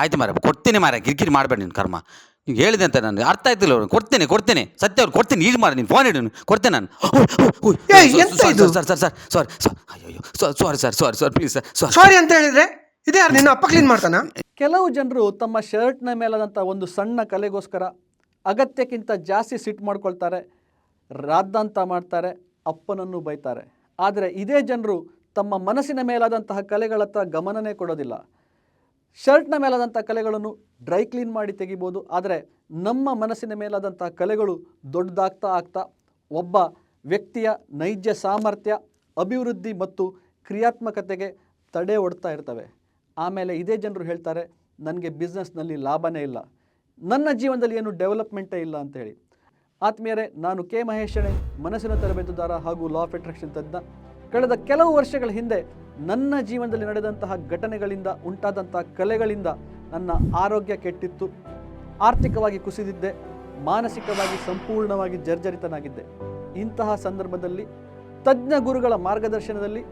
ಆಯ್ತು ಮಾರ ಕೊಡ್ತೀನಿ ಮಾರ ಕಿರಿಕಿರಿ ಮಾಡಬೇಡ ನಿನ್ನ ಕರ್ಮ. ನೀವು ಹೇಳಿದೆ ಅಂತ ನಾನು ಅರ್ಥ ಆಯ್ತಿಲ್ಲ ಅವ್ರು ಕೊಡ್ತೀನಿ ಕೊಡ್ತೇನೆ. ಸತ್ಯ ಅವ್ರು ಕೊಡ್ತೀನಿ ಈಗ ಮಾರ ನೀನು ಫೋನ್ ಇಡು ಕೊಡ್ತೇನೆ ನಾನು. ಏಯ್, ಎಂತ ಇದು? Sir sir sir sorry sir ಅಯ್ಯೋ sorry sir sorry sir please sir sorry sorry ಅಂತ ಹೇಳಿದ್ರೆ ಇದೇ ಯಾರು ನಿನ್ನ ಅಪ್ಪ ಕ್ಲೀನ್ ಮಾಡ್ತಾನ? ಕೆಲವು ಜನರು ತಮ್ಮ ಶರ್ಟ್ನ ಮೇಲಾದಂಥ ಒಂದು ಸಣ್ಣ ಕಲೆಗೋಸ್ಕರ ಅಗತ್ಯಕ್ಕಿಂತ ಜಾಸ್ತಿ ಸಿಟ್ಟು ಮಾಡ್ಕೊಳ್ತಾರೆ ರಾದ್ದಾಂತ ಮಾಡ್ತಾರೆ ಅಪ್ಪನನ್ನು ಬೈತಾರೆ. ಆದರೆ ಇದೇ ಜನರು ತಮ್ಮ ಮನಸ್ಸಿನ ಮೇಲಾದಂತಹ ಕಲೆಗಳತ್ತ ಗಮನನೇ ಕೊಡೋದಿಲ್ಲ. ಶರ್ಟ್ನ ಮೇಲಾದಂಥ ಕಲೆಗಳನ್ನು ಡ್ರೈ ಕ್ಲೀನ್ ಮಾಡಿ ತೆಗಿಬೋದು. ಆದರೆ ನಮ್ಮ ಮನಸ್ಸಿನ ಮೇಲಾದಂಥ ಕಲೆಗಳು ದೊಡ್ಡದಾಗ್ತಾ ಆಗ್ತಾ ಒಬ್ಬ ವ್ಯಕ್ತಿಯ ನೈಜ ಸಾಮರ್ಥ್ಯ, ಅಭಿವೃದ್ಧಿ ಮತ್ತು ಕ್ರಿಯಾತ್ಮಕತೆಗೆ ತಡೆ ಒಡ್ತಾ ಇರ್ತವೆ. ಆಮೇಲೆ ಇದೇ ಜನರು ಹೇಳ್ತಾರೆ, ನನಗೆ ಬಿಸ್ನೆಸ್ನಲ್ಲಿ ಲಾಭನೇ ಇಲ್ಲ. ನನ್ನ ಜೀವನದಲ್ಲಿ ಏನು ಡೆವಲಪ್ಮೆಂಟೇ ಇಲ್ಲ ಅಂತ ಹೇಳಿ ಆತ್ಮೀಯರೇ, ನಾನು ಕೆ ಮಹೇಶಣೆ ಮನಸ್ಸಿನ ತರಬೇತುದಾರ ಹಾಗೂ ಲಾ ಆಫ್ ಅಟ್ರಾಕ್ಷನ್ ತಜ್ಞ. ಕಳೆದ ಕೆಲವು ವರ್ಷಗಳ ಹಿಂದೆ ನನ್ನ ಜೀವನದಲ್ಲಿ ನಡೆದಂತಹ ಘಟನೆಗಳಿಂದ ಉಂಟಾದಂತಹ ಕಲೆಗಳಿಂದ ನನ್ನ ಆರೋಗ್ಯ ಕೆಟ್ಟಿತ್ತು. ಆರ್ಥಿಕವಾಗಿ ಕುಸಿದಿದ್ದೆ, ಮಾನಸಿಕವಾಗಿ ಸಂಪೂರ್ಣವಾಗಿ ಜರ್ಜರಿತನಾಗಿದ್ದೆ. ಇಂತಹ ಸಂದರ್ಭದಲ್ಲಿ ತಜ್ಞ ಗುರುಗಳ ಮಾರ್ಗದರ್ಶನದಲ್ಲಿ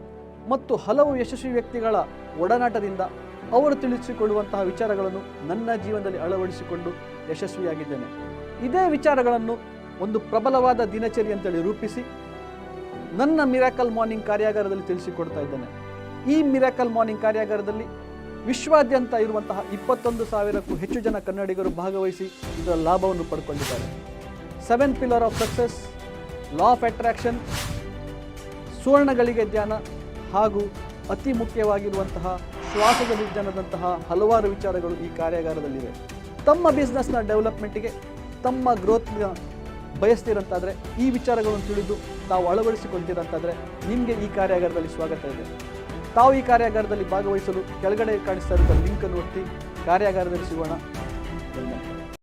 ಮತ್ತು ಹಲವು ಯಶಸ್ವಿ ವ್ಯಕ್ತಿಗಳ ಒಡನಾಟದಿಂದ ಅವರು ತಿಳಿಸಿಕೊಳ್ಳುವಂತಹ ವಿಚಾರಗಳನ್ನು ನನ್ನ ಜೀವನದಲ್ಲಿ ಅಳವಡಿಸಿಕೊಂಡು ಯಶಸ್ವಿಯಾಗಿದ್ದೇನೆ. ಇದೇ ವಿಚಾರಗಳನ್ನು ಒಂದು ಪ್ರಬಲವಾದ ದಿನಚರಿ ಅಂತೇಳಿ ರೂಪಿಸಿ ನನ್ನ ಮಿರಾಕಲ್ ಮಾರ್ನಿಂಗ್ ಕಾರ್ಯಾಗಾರದಲ್ಲಿ ತಿಳಿಸಿಕೊಡ್ತಾ ಇದ್ದೇನೆ. ಈ ಮಿರಾಕಲ್ ಮಾರ್ನಿಂಗ್ ಕಾರ್ಯಾಗಾರದಲ್ಲಿ ವಿಶ್ವಾದ್ಯಂತ ಇರುವಂತಹ ಇಪ್ಪತ್ತೊಂದು ಸಾವಿರಕ್ಕೂ ಹೆಚ್ಚು ಜನ ಕನ್ನಡಿಗರು ಭಾಗವಹಿಸಿ ಇದರ ಲಾಭವನ್ನು ಪಡ್ಕೊಂಡಿದ್ದಾರೆ. Seven pillar of success law of attraction ಸುವರ್ಣಗಳಿಗೆ ಧ್ಯಾನ ಹಾಗೂ ಅತಿ ಮುಖ್ಯವಾಗಿರುವಂತಹ ಶ್ವಾಸದ ವಿಜ್ಞಾನದಂತಹ ಹಲವಾರು ವಿಚಾರಗಳು ಈ ಕಾರ್ಯಾಗಾರದಲ್ಲಿವೆ. ತಮ್ಮ ಬಿಸ್ನೆಸ್ನ ಡೆವಲಪ್ಮೆಂಟಿಗೆ ತಮ್ಮ ಗ್ರೋತ್ನ ಬಯಸ್ತೀರಂತಾದರೆ ಈ ವಿಚಾರಗಳನ್ನು ತಿಳಿದು ತಾವು ಅಳವಡಿಸಿಕೊಳ್ತೀರಂತಾದರೆ ನಿಮಗೆ ಈ ಕಾರ್ಯಾಗಾರದಲ್ಲಿ ಸ್ವಾಗತ ಇದೆ. ತಾವು ಈ ಕಾರ್ಯಾಗಾರದಲ್ಲಿ ಭಾಗವಹಿಸಲು ಕೆಳಗಡೆ ಕಾಣಿಸ್ತಾ ಇರುವ ಲಿಂಕನ್ನು ಒತ್ತಿ ಕಾರ್ಯಾಗಾರದಲ್ಲಿ ಸಿಗೋಣ.